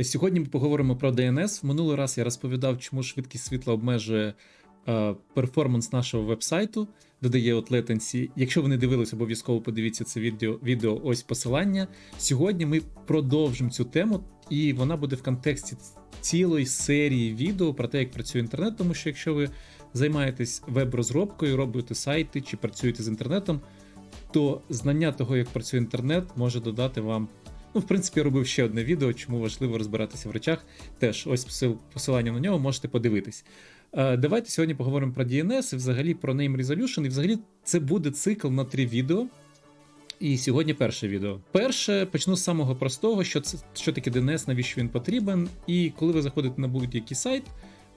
Сьогодні ми поговоримо про DNS. В минулий раз я розповідав, чому швидкість світла обмежує е, перформанс нашого вебсайту, додає от latency. Якщо ви не дивились, обов'язково подивіться це відео, відео ось посилання. Сьогодні ми продовжимо цю тему, і вона буде в контексті цілої серії відео про те, як працює інтернет, тому що якщо ви займаєтесь веб-розробкою, робите сайти чи працюєте з інтернетом, то знання того, як працює інтернет, може додати вам. Ну, в принципі, я робив ще одне відео, чому важливо розбиратися в речах. Теж ось посилання на нього можете подивитись. Е, Давайте сьогодні поговоримо про DNS і взагалі про Name Resolution. І взагалі це буде цикл на три відео. І сьогодні перше відео. Перше почну з самого простого, що це що таке DNS, навіщо він потрібен. І коли ви заходите на будь-який сайт,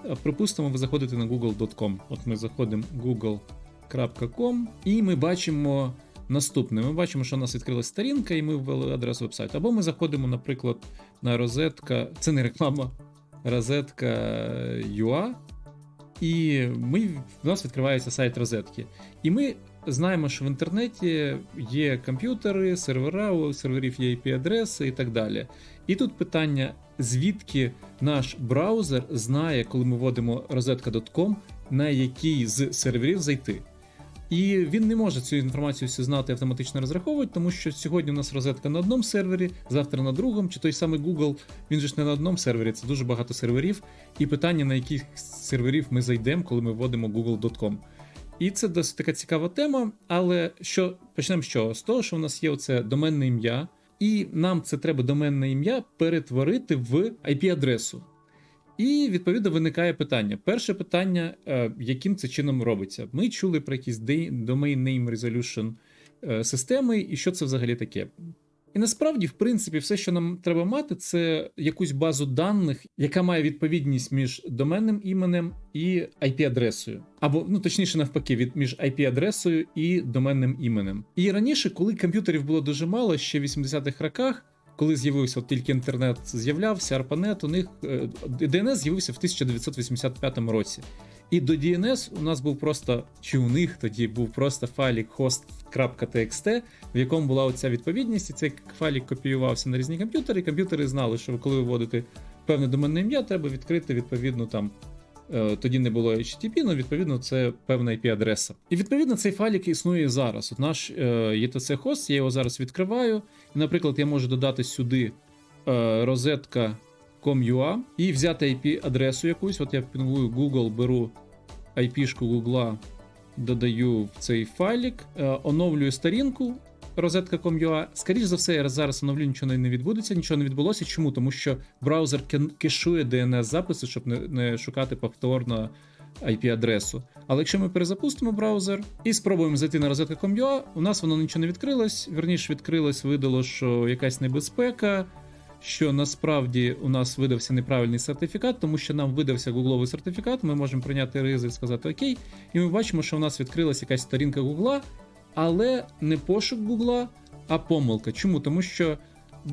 е, припустимо, ви заходите на google.com. От ми заходимо google.com, і ми бачимо наступне. Ми бачимо, що у нас відкрилась сторінка, і ми ввели адресу вебсайту. Або ми заходимо, наприклад, на розетка. Це не реклама, розетка UA. І ми, в нас відкривається сайт розетки. І ми знаємо, що в інтернеті є комп'ютери, сервера, у серверів є IP-адреси і так далі. І тут питання, звідки наш браузер знає, коли ми вводимо розетка.com, на який з серверів зайти. І він не може цю інформацію всю знати автоматично розраховувати, тому що сьогодні у нас розетка на одному сервері, завтра на другому, чи той самий Google, він же ж не на одному сервері, це дуже багато серверів. І питання, на яких серверів ми зайдемо, коли ми вводимо google.com. І це досить така цікава тема. Але що почнемо з чого? З того, що у нас є оце доменне ім'я, і нам це треба доменне ім'я перетворити в IP-адресу. І відповідно виникає питання. Перше питання, е, яким це чином робиться. Ми чули про якісь Domain Name Resolution е, системи, і що це взагалі таке. І насправді, в принципі, все, що нам треба мати, це якусь базу даних, яка має відповідність між доменним іменем і IP-адресою. Або, ну точніше, навпаки, від між IP-адресою і доменним іменем. І раніше, коли комп'ютерів було дуже мало, ще в 80-х роках, коли з'явився от тільки інтернет, з'являвся ARPANET, у них е, DNS з'явився в 1985 році. І до DNS у нас був просто, чи у них тоді був просто файлік host.txt, в якому була оця відповідність, і цей файлік копіювався на різні комп'ютери, і комп'ютери знали, що коли ви вводите певне доменне ім'я, треба відкрити відповідно там. Е, Тоді не було HTTP, але відповідно це певна IP-адреса. І відповідно цей файлік існує зараз. От наш е, ETC хост, я його зараз відкриваю. І, наприклад, я можу додати сюди е, розетка.com.ua і взяти IP-адресу якусь. От я пінгую Google, беру IP-шку Google, додаю в цей файлік, е, оновлюю сторінку. Розетка.com.ua. Скоріше за все, зараз оновлю, нічого не відбудеться, нічого не відбулося. Чому? Тому що браузер кешує DNS-записи, щоб не, не шукати повторно IP-адресу. Але якщо ми перезапустимо браузер і спробуємо зайти на розетка.com.ua, у нас воно нічого не відкрилось. Вірніше відкрилось, видало, що якась небезпека. Що насправді у нас видався неправильний сертифікат, тому що нам видався гугловий сертифікат, ми можемо прийняти ризик, сказати Окей, і ми бачимо, що у нас відкрилась якась сторінка Гугла, але не пошук Гугла, а помилка. Чому? Тому що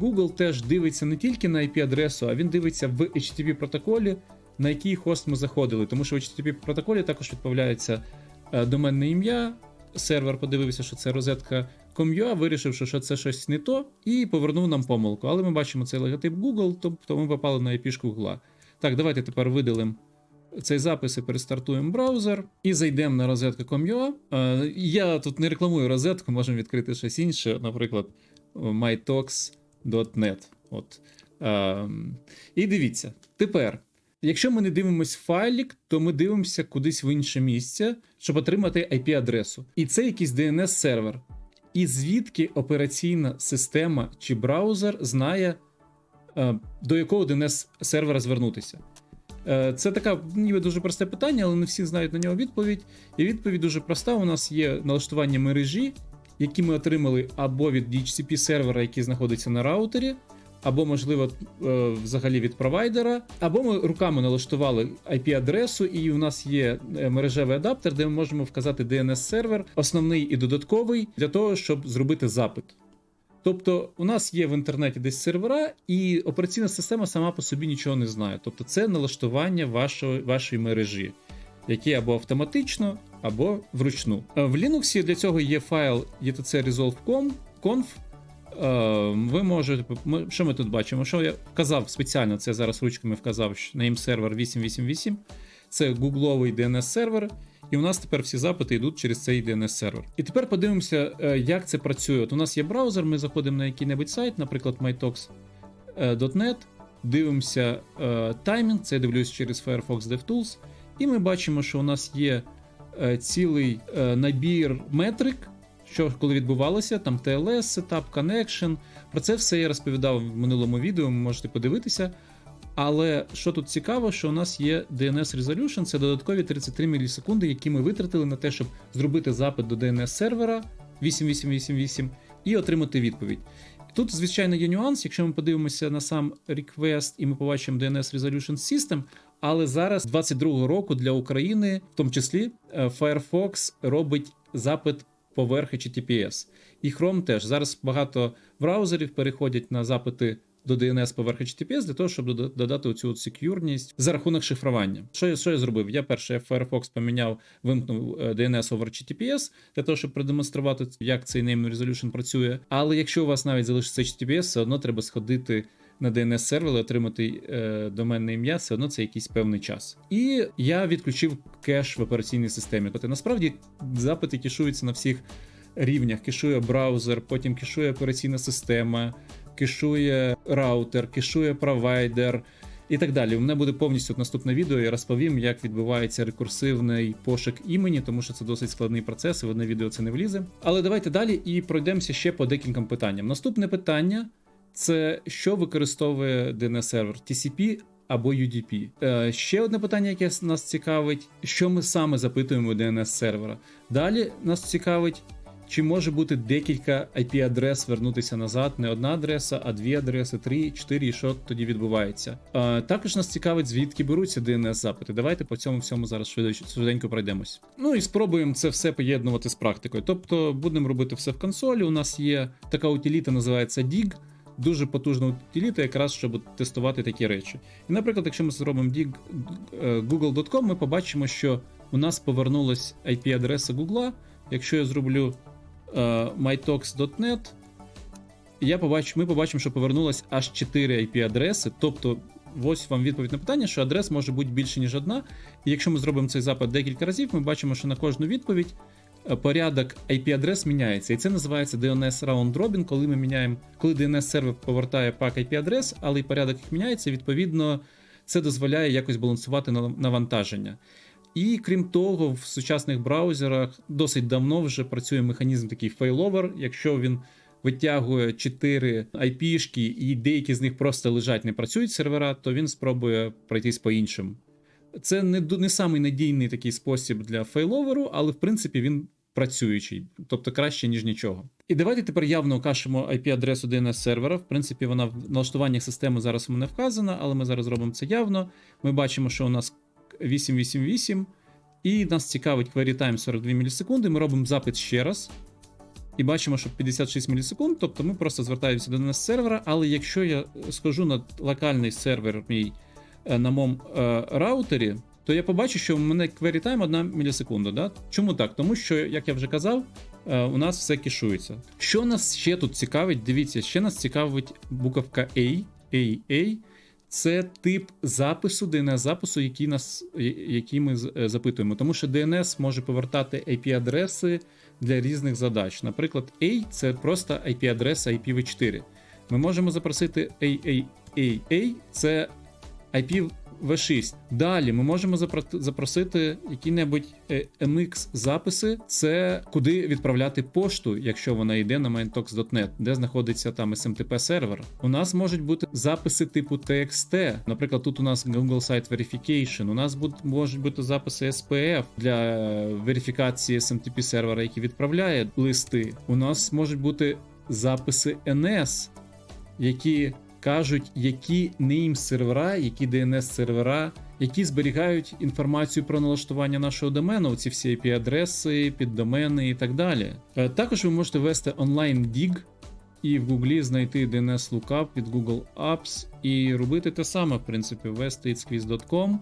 Google теж дивиться не тільки на IP-адресу, а він дивиться в HTTP протоколі, на який хост ми заходили. Тому що в HTTP протоколі також відправляється е, доменне ім'я. Сервер подивився, що це розетка Com.ua, вирішив, що це щось не то, і повернув нам помилку. Але ми бачимо цей логотип Google, тобто ми попали на IP-шку Google. Так, давайте тепер видалимо цей запис і перестартуємо браузер і зайдемо на розетка.com.ua. Е, Я тут не рекламую розетку, можемо відкрити щось інше, наприклад, mytalks.net. От. Е, І дивіться, тепер. Якщо ми не дивимось файлік, то ми дивимося кудись в інше місце, щоб отримати IP-адресу. І це якийсь DNS-сервер. І звідки операційна система чи браузер знає, е, до якого DNS-сервера звернутися. Е, Це таке ніби дуже просте питання, але не всі знають на нього відповідь. І відповідь дуже проста: у нас є налаштування мережі, які ми отримали або від DHCP сервера, який знаходиться на раутері, або, можливо, е, взагалі від провайдера, або ми руками налаштували IP-адресу, і у нас є е, мережевий адаптер, де ми можемо вказати DNS-сервер, основний і додатковий, для того, щоб зробити запит. Тобто, у нас є в інтернеті десь сервера, і операційна система сама по собі нічого не знає. Тобто, це налаштування вашої, вашої мережі, які або автоматично, або вручну. Е, В Linux для цього є файл etc Е, ви можете. Що ми тут бачимо? Що я вказав спеціально, це зараз ручками вказав що name сервер 888. Це гугловий DNS сервер. І у нас тепер всі запити йдуть через цей DNS сервер. І тепер подивимося, е, як це працює. От у нас є браузер, ми заходимо на який-небудь сайт, наприклад, mytalks.net, дивимося е, таймінг, це я дивлюсь через Firefox DevTools, і ми бачимо, що у нас є е, цілий е, набір метрик, що коли відбувалося, там TLS, Setup, Connection. Про це все я розповідав в минулому відео, ви можете подивитися. Але що тут цікаво, що у нас є DNS Resolution, це додаткові 33 мілісекунди, які ми витратили на те, щоб зробити запит до DNS сервера 8888 і отримати відповідь. Тут, звичайно, є нюанс, якщо ми подивимося на сам request і ми побачимо DNS Resolution System, але зараз, 22-го року, для України, в тому числі, е, Firefox робить запит поверх HTTPS. І Chrome теж. Зараз багато браузерів переходять на запити до DNS поверх HTTPS для того, щоб додати оцю от секюрність за рахунок шифрування. Що я, що я зробив? Я перше Firefox поміняв, вимкнув е, DNS over HTTPS для того, щоб продемонструвати, як цей name resolution працює. Але якщо у вас навіть залишиться HTTPS, все одно треба сходити на DNS сервер отримати е, доменне ім'я, все одно це якийсь певний час. І я відключив кеш в операційній системі. Тобто насправді запити кешуються на всіх рівнях. Кешує браузер, потім кешує операційна система, кешує раутер, кешує провайдер. І так далі. У мене буде повністю наступне відео. Я розповім, як відбувається рекурсивний пошук імені, тому що це досить складний процес, і в одне відео це не влізе. Але давайте далі і пройдемося ще по декільком питанням. Наступне питання це що використовує DNS сервер TCP або UDP. Е, ще одне питання, яке нас цікавить, що ми саме запитуємо у DNS сервера. Далі нас цікавить. Чи може бути декілька IP-адрес вернутися назад, не одна адреса, а дві адреси, три, чотири, і що тоді відбувається? Е, також нас цікавить, звідки беруться DNS-запити. Давайте по цьому всьому зараз швиденько- швиденько пройдемось. Ну і спробуємо це все поєднувати з практикою. Тобто будемо робити все в консолі. У нас є така утиліта, називається DIG. Дуже потужна утиліта, якраз щоб тестувати такі речі. І, наприклад, якщо ми зробимо dig е, google.com, ми побачимо, що у нас повернулась IP-адреса Google. Якщо я зроблю е, mytalks.net, я побачу, ми побачимо, що повернулось аж 4 IP-адреси. Тобто, ось вам відповідь на питання, що адрес може бути більше, ніж одна. І якщо ми зробимо цей запит декілька разів, ми бачимо, що на кожну відповідь е, порядок IP-адрес міняється. І це називається DNS Round Robin, коли ми міняємо, коли DNS сервер повертає пак IP-адрес, але і порядок їх міняється, відповідно, це дозволяє якось балансувати на- навантаження. І крім того, в сучасних браузерах досить давно вже працює механізм такий фейловер. Якщо він витягує 4 IP-шки і деякі з них просто лежать, не працюють сервера, то він спробує пройтись по іншим. Це не, не самий надійний такий спосіб для фейловеру, але в принципі він працюючий, тобто краще, ніж нічого. І давайте тепер явно окажемо IP-адресу DNS сервера. В принципі, вона в налаштуваннях системи зараз у мене вказана, але ми зараз зробимо це явно. Ми бачимо, що у нас 888, і нас цікавить query time 42 мілісекунди. Ми робимо запит ще раз. І бачимо, що 56 мілісекунд, тобто ми просто звертаємося до DNS сервера. Але якщо я схожу на локальний сервер мій е, на моєму е, раутері, то я побачу, що у мене query time 1 мілісекунда. Да? Чому так? Тому що, як я вже казав, е, у нас все кешується. Що нас ще тут цікавить? Дивіться, ще нас цікавить буковка A, A, A. Це тип запису, DNS запису, який нас, який ми е, запитуємо. Тому що DNS може повертати IP-адреси для різних задач. Наприклад, A це просто IP-адреса IPv4. Ми можемо запросити AAAA, це IPv6. Далі ми можемо запросити які-небудь е, MX записи, це куди відправляти пошту, якщо вона йде на maintalks.net, де знаходиться там SMTP сервер. У нас можуть бути записи типу TXT. Наприклад, тут у нас Google Site Verification, у нас можуть бути записи SPF для верифікації SMTP сервера, який відправляє листи. У нас можуть бути записи NS, які кажуть, які name сервера, які DNS сервера, які зберігають інформацію про налаштування нашого домену, ці всі IP-адреси, піддомени і так далі. Е, Також ви можете ввести онлайн dig і в Гуглі знайти DNS Lookup від Google Apps і робити те саме, в принципі, ввести itsquiz.com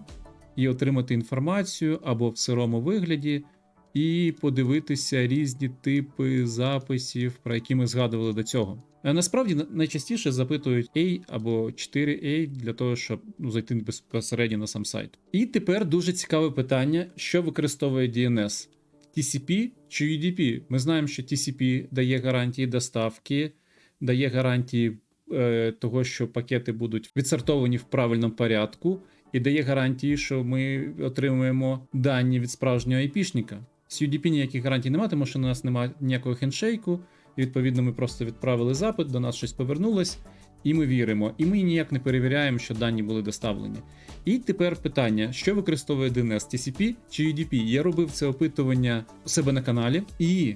і отримати інформацію або в сирому вигляді, і подивитися різні типи записів, про які ми згадували до цього. Е, Насправді найчастіше запитують A або 4A для того, щоб ну, зайти безпосередньо на сам сайт. І тепер дуже цікаве питання: що використовує DNS? TCP чи UDP? Ми знаємо, що TCP дає гарантії доставки, дає гарантії е, того, що пакети будуть відсортовані в правильному порядку, і дає гарантії, що ми отримуємо дані від справжнього IP-шника. З UDP ніяких гарантій немає, тому що у нас немає ніякого хендшейку. Відповідно, ми просто відправили запит, до нас щось повернулось, і ми віримо. І ми ніяк не перевіряємо, що дані були доставлені. І тепер питання: що використовує DNS, TCP чи UDP? Я робив це опитування у себе на каналі, і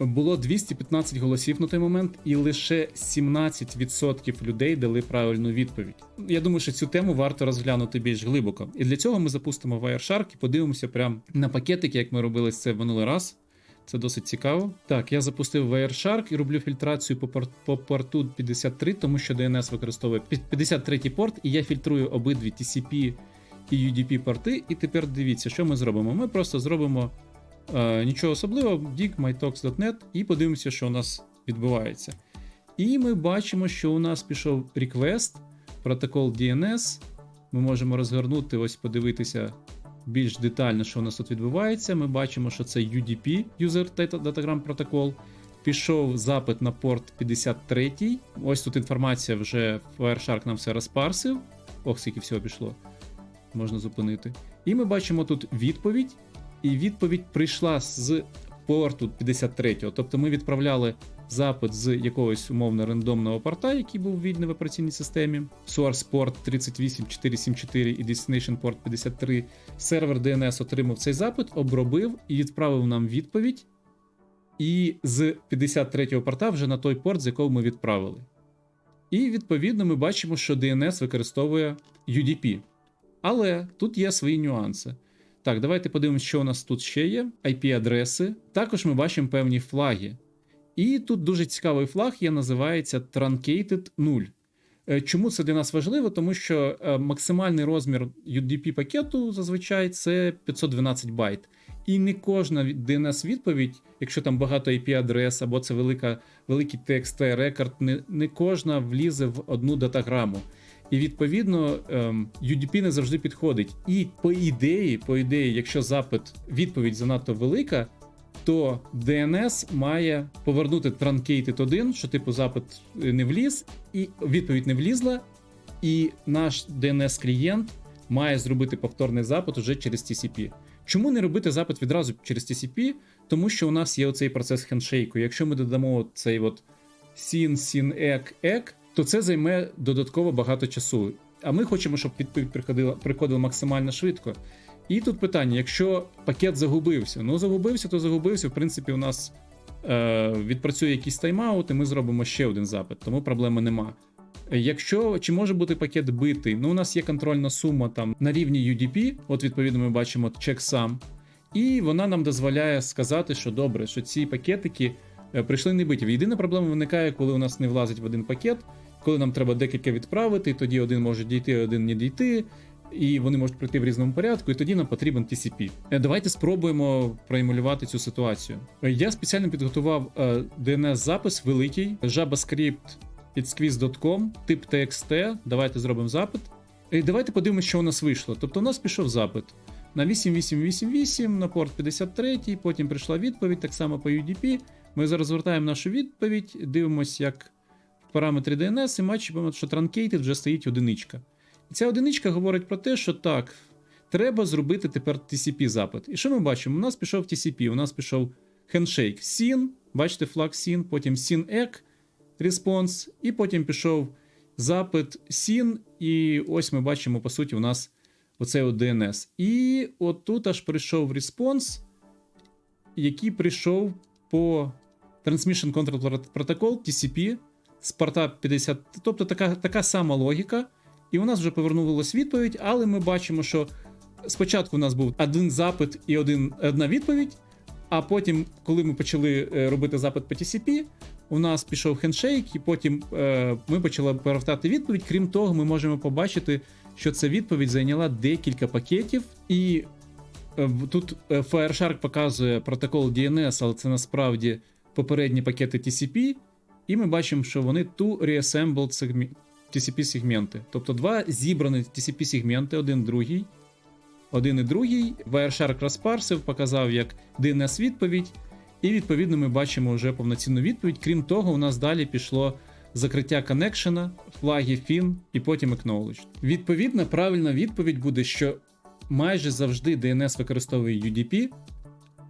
було 215 голосів на той момент, і лише 17% людей дали правильну відповідь. Я думаю, що цю тему варто розглянути більш глибоко. І для цього ми запустимо Wireshark і подивимося прямо на пакетики, як ми робили це в минулий раз. Це досить цікаво. Так, я запустив Wireshark і роблю фільтрацію по, пор- по порту 53, тому що DNS використовує пі- 53 порт, і я фільтрую обидві TCP і UDP порти. І тепер дивіться, що ми зробимо. Ми просто зробимо е, нічого особливого, dig і подивимося, що у нас відбувається. І ми бачимо, що у нас пішов request, протокол DNS. Ми можемо розгорнути, ось подивитися більш детально, що у нас тут відбувається. Ми бачимо, що це UDP, User Datagram Protocol. Пішов запит на порт 53. Ось тут інформація вже Wireshark нам все розпарсив. Ох, скільки всього пішло. Можна зупинити. І ми бачимо тут відповідь. І відповідь прийшла з порту 53. Тобто ми відправляли запит з якогось умовно рандомного порта, який був вільний в операційній системі. Source port 38474 і Destination port 53. Сервер DNS отримав цей запит, обробив і відправив нам відповідь. І з 53-го порта вже на той порт, з якого ми відправили. І відповідно ми бачимо, що DNS використовує UDP. Але тут є свої нюанси. Так, давайте подивимося, що у нас тут ще є. IP-адреси. Також ми бачимо певні флаги. І тут дуже цікавий флаг є, називається Truncated 0. Е, Чому це для нас важливо? Тому що е, максимальний розмір UDP пакету зазвичай це 512 байт. І не кожна DNS-відповідь, якщо там багато IP-адрес або це велика, великий TXT рекорд, не, не кожна влізе в одну датаграму. І відповідно ем, UDP не завжди підходить. І по ідеї, по ідеї, якщо запит відповідь занадто велика, то DNS має повернути truncated 1, що типу запит не вліз, і відповідь не влізла, і наш DNS-клієнт має зробити повторний запит уже через TCP. Чому не робити запит відразу через TCP? Тому що у нас є оцей процес хендшейку. Якщо ми додамо цей от SYN, SYN, EC, EC, то це займе додатково багато часу. А ми хочемо, щоб відповідь приходила, приходила максимально швидко. І тут питання: якщо пакет загубився, ну загубився, то загубився. В принципі, у нас е, відпрацює якийсь тайм-аут, і ми зробимо ще один запит, тому проблеми нема. Якщо чи може бути пакет битий, ну у нас є контрольна сума там на рівні UDP, от відповідно ми бачимо checksum, і вона нам дозволяє сказати, що добре, що ці пакетики е, прийшли не биті. Єдина проблема виникає, коли у нас не влазить в один пакет, коли нам треба декілька відправити, тоді один може дійти, один не дійти. І вони можуть прийти в різному порядку, і тоді нам потрібен TCP. Е, Давайте спробуємо проемулювати цю ситуацію. Е, Я спеціально підготував е, DNS-запис великий, JavaScript під squeeze.com, тип TXT. Давайте зробимо запит. І давайте подивимося, що у нас вийшло. Тобто, у нас пішов запит на 8888 на порт 53, потім прийшла відповідь, так само по UDP. Ми зараз звертаємо нашу відповідь, дивимося, як в параметрі DNS, і бачимо, що truncated вже стоїть одиничка. Ця одиничка говорить про те, що так, треба зробити тепер TCP-запит. І що ми бачимо? У нас пішов TCP, у нас пішов handshake SYN, бачите, флаг SYN, потім SYN-EC response, і потім пішов запит SYN, і ось ми бачимо, по суті, у нас оцей от DNS. І от тут аж прийшов респонс, який прийшов по Transmission Control Protocol TCP порта 50, тобто така, така сама логіка. І у нас вже повернулася відповідь, але ми бачимо, що спочатку у нас був один запит і один, одна відповідь. А потім, коли ми почали е, робити запит по TCP, у нас пішов хендшейк, і потім е, ми почали повертати відповідь. Крім того, ми можемо побачити, що ця відповідь зайняла декілька пакетів, і е, тут е, Wireshark показує протокол DNS, але це насправді попередні пакети TCP. і ми бачимо, що вони two reassembled TCP-сегменти. Тобто два зібрані TCP-сегменти, один другий. Один і другий. Wireshark розпарсив, показав як DNS-відповідь, і відповідно ми бачимо вже повноцінну відповідь. Крім того, у нас далі пішло закриття коннекшена, флаги FIN і потім acknowledged. Відповідно, правильна відповідь буде, що майже завжди DNS використовує UDP,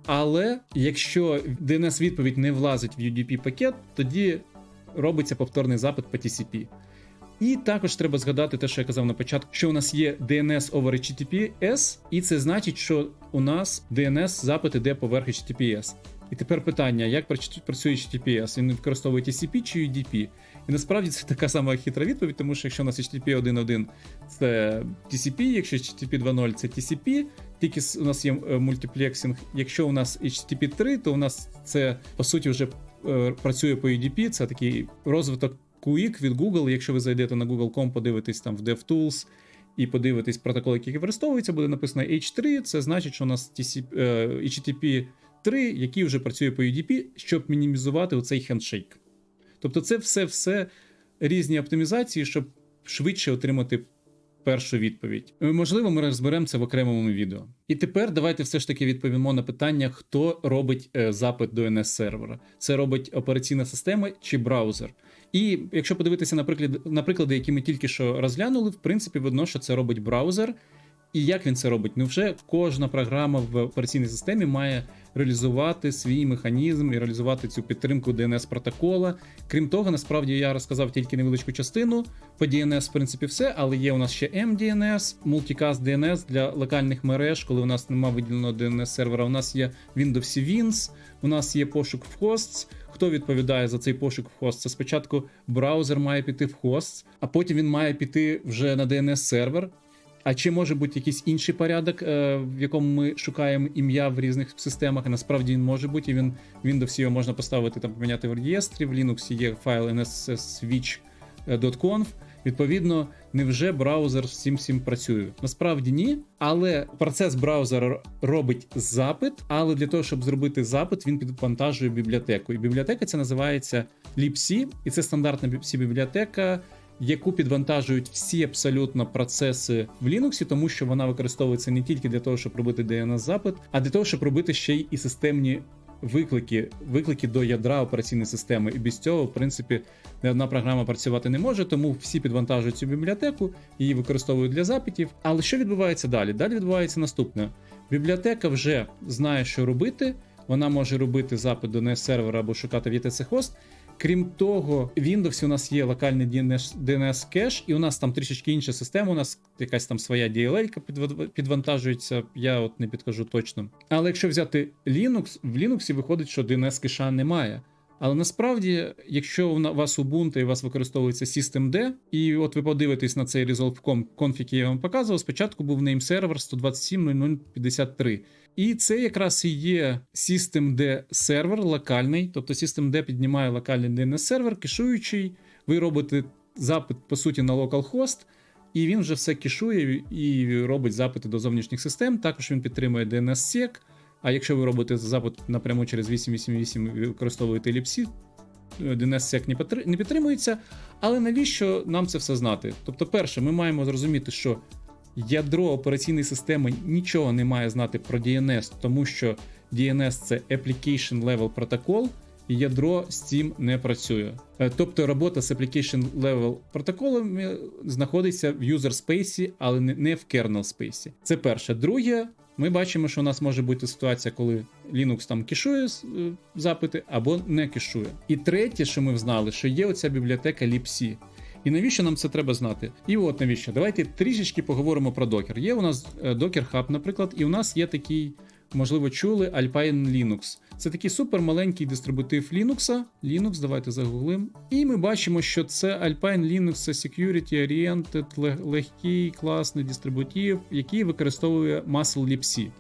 але якщо DNS-відповідь не влазить в UDP-пакет, тоді робиться повторний запит по TCP. І також треба згадати те, що я казав на початку, що у нас є DNS over HTTPS, і це значить, що у нас DNS запит іде поверх HTTPS. І тепер питання: як працює HTTPS? Він використовує TCP чи UDP? І насправді це така сама хитра відповідь, тому що якщо у нас HTTP 1.1 це TCP, якщо HTTP 2.0 це TCP, тільки у нас є е, мультиплексинг. Якщо у нас HTTP 3, то у нас це по суті вже е, працює по UDP, це такий розвиток QUIC від Google. Якщо ви зайдете на Google.com, подивитесь там в DevTools і подивитесь протокол, який використовується, буде написано H3, це значить, що у нас TCP, е, HTTP 3, який вже працює по UDP, щоб мінімізувати оцей хендшейк. Тобто, це все-все різні оптимізації, щоб швидше отримати першу відповідь. Е, Можливо, ми розберемо це в окремому відео. І тепер давайте все ж таки відповімо на питання, хто робить е, запит до NS сервера. Це робить операційна система чи браузер. І якщо подивитися на приклади, на приклади, які ми тільки що розглянули, в принципі, видно, що це робить браузер. І як він це робить? Ну вже кожна програма в операційній системі має реалізувати свій механізм і реалізувати цю підтримку DNS протокола. Крім того, насправді я розказав тільки невеличку частину. По DNS, в принципі, все, але є у нас ще MDNS, Multicast DNS для локальних мереж, коли у нас немає виділеного DNS сервера. У нас є Windows Wins, у нас є пошук в hosts. Хто відповідає за цей пошук в хост? Це спочатку браузер має піти в хост, а потім він має піти вже на DNS сервер. А чи може бути якийсь інший порядок, е, в якому ми шукаємо ім'я в різних системах? Насправді він може бути. і Він Windows його можна поставити там, поміняти в реєстрі. В Linux є файл nsswitch.conf. Відповідно, невже браузер з цим всім працює? Насправді ні. Але процес браузера робить запит. Але для того, щоб зробити запит, він підвантажує бібліотеку. І бібліотека це називається libc, і це стандартна бібліотека яку підвантажують всі абсолютно процеси в Linux, тому що вона використовується не тільки для того, щоб робити DNS-запит, а для того, щоб робити ще й і системні виклики, виклики до ядра операційної системи. І без цього, в принципі, не одна програма працювати не може, тому всі підвантажують цю бібліотеку, її використовують для запитів. Але що відбувається далі? Далі відбувається наступне: бібліотека вже знає, що робити. Вона може робити запит до NS сервера або шукати VTC хост. Крім того, в Windows у нас є локальний DNS, кеш, і у нас там трішечки інша система. У нас якась там своя DLL підвантажується, я от не підкажу точно. Але якщо взяти Linux, в Linux виходить, що DNS кеша немає. Але насправді, якщо у вас Ubuntu і у вас використовується Systemd, і от ви подивитесь на цей Resolve.com конфіг, який я вам показував, спочатку був name сервер 127.0053. І це якраз і є Systemd сервер локальний, тобто Systemd піднімає локальний DNS сервер, кешуючий. Ви робите запит, по суті, на localhost, і він вже все кешує і робить запити до зовнішніх систем. Також він підтримує DNSSEC. А якщо ви робите запит напряму через 888 і використовуєте Elipsi, DNSSEC не підтримується. Але навіщо нам це все знати? Тобто, перше, ми маємо зрозуміти, що ядро операційної системи нічого не має знати про DNS, тому що DNS це Application Level Protocol, і ядро з цим не працює. Е, Тобто робота з Application Level протоколом е, знаходиться в user space, але не в kernel space. Це перше. Друге, ми бачимо, що у нас може бути ситуація, коли Linux там кешує е, запити або не кешує. І третє, що ми взнали, що є оця бібліотека libc. І навіщо нам це треба знати? І от навіщо? Давайте трішечки поговоримо про докер. Є у нас Docker Hub, наприклад, і у нас є такий, можливо, чули Alpine Linux. Це такий супер маленький дистрибутив Linux. Linux, давайте загуглим. І ми бачимо, що це Alpine Linux це Security Oriented, легкий, класний дистрибутив, який використовує Muscle libc.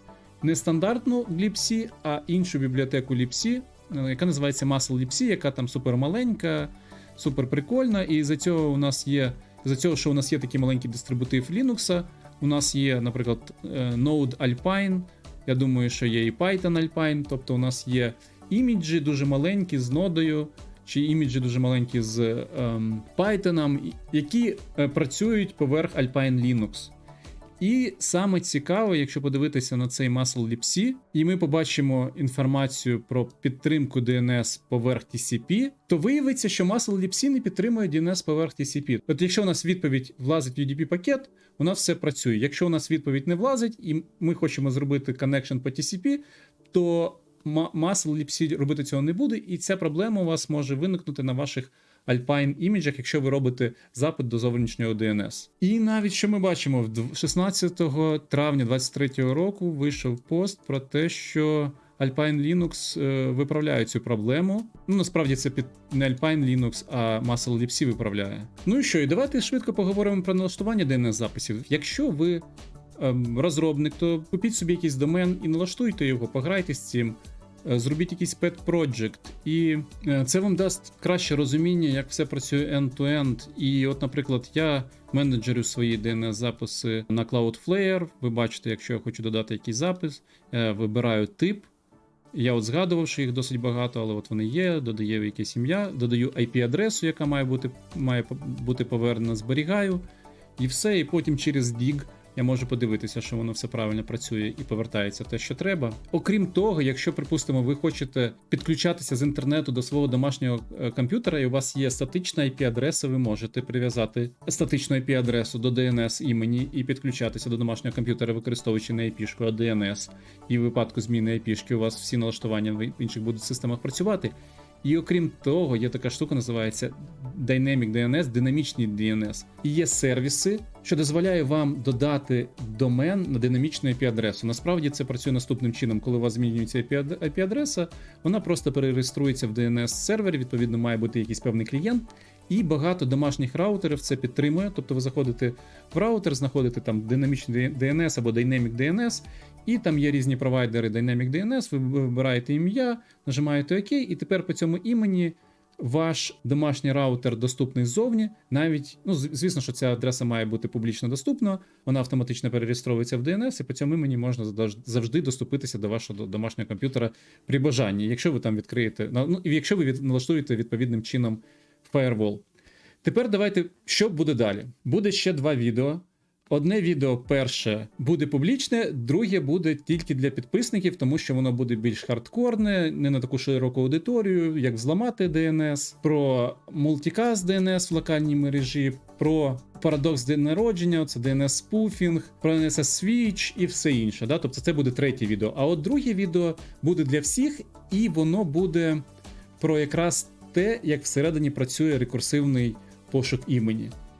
Не стандартну libc, а іншу бібліотеку libc, яка називається Muscle libc, яка там супер маленька супер прикольна. І за цього у нас є, за цього, що у нас є такий маленький дистрибутив Linux, у нас є, наприклад, Node Alpine. Я думаю, що є і Python Alpine, тобто у нас є іміджі дуже маленькі з нодою, чи іміджі дуже маленькі з ем, Python, які е, працюють поверх Alpine Linux. І саме цікаво, якщо подивитися на цей Muscle Lipsy, і ми побачимо інформацію про підтримку DNS поверх TCP, то виявиться, що Muscle Lipsy не підтримує DNS поверх TCP. От якщо у нас відповідь влазить в UDP пакет, у нас все працює. Якщо у нас відповідь не влазить, і ми хочемо зробити connection по TCP, то Muscle Lipsy робити цього не буде, і ця проблема у вас може виникнути на ваших Alpine іміджах, якщо ви робите запит до зовнішнього DNS. І навіть що ми бачимо, в 16 травня 2023 року вийшов пост про те, що Alpine Linux е, виправляє цю проблему. Ну насправді це під не Alpine Linux, а Muscle Lipsy виправляє. Ну і що, і давайте швидко поговоримо про налаштування DNS записів. Якщо ви ем, розробник, то купіть собі якийсь домен і налаштуйте його, пограйте з цим. Е, Зробіть якийсь pet project, і е, це вам дасть краще розуміння, як все працює end-to-end. І, от, наприклад, я менеджерю свої DNS-записи на Cloudflare. Ви бачите, якщо я хочу додати якийсь запис, вибираю тип. Я от згадував, що їх досить багато, але от вони є. Додаю якесь ім'я, додаю IP-адресу, яка має бути, має бути повернена, зберігаю. І все, і потім через DIG я можу подивитися, що воно все правильно працює і повертається те, що треба. Окрім того, якщо, припустимо, ви хочете підключатися з інтернету до свого домашнього е, комп'ютера, і у вас є статична IP-адреса, ви можете прив'язати статичну IP-адресу до DNS імені і підключатися до домашнього комп'ютера, використовуючи не IP-шку, а DNS. І в випадку зміни IP-шки у вас всі налаштування в інших будуть системах працювати. І окрім того, є така штука, називається Dynamic DNS, динамічний DNS. І є сервіси, що дозволяє вам додати домен на динамічну IP-адресу. Насправді це працює наступним чином, коли у вас змінюється IP-адреса, вона просто перереєструється в DNS-сервері, відповідно, має бути якийсь певний клієнт. І багато домашніх раутерів це підтримує. Тобто ви заходите в раутер, знаходите там динамічний DNS або Dynamic DNS, і там є різні провайдери Dynamic DNS, ви вибираєте ім'я, нажимаєте ОК, і тепер по цьому імені ваш домашній раутер доступний ззовні. Навіть, ну, звісно, що ця адреса має бути публічно доступна, вона автоматично перереєстровується в DNS, і по цьому імені можна завжди доступитися до вашого домашнього комп'ютера при бажанні, якщо ви там відкриєте, ну, якщо ви налаштуєте відповідним чином firewall. Тепер давайте, що буде далі? Буде ще два відео. Одне відео перше буде публічне, друге буде тільки для підписників, тому що воно буде більш хардкорне, не на таку широку аудиторію, як взламати DNS, про мультикаст DNS в локальній мережі, про парадокс день народження, це DNS спуфінг, про NSS Switch і все інше. Да? Тобто це буде третє відео. А от друге відео буде для всіх, і воно буде про якраз те, як всередині працює рекурсивний пошук імені.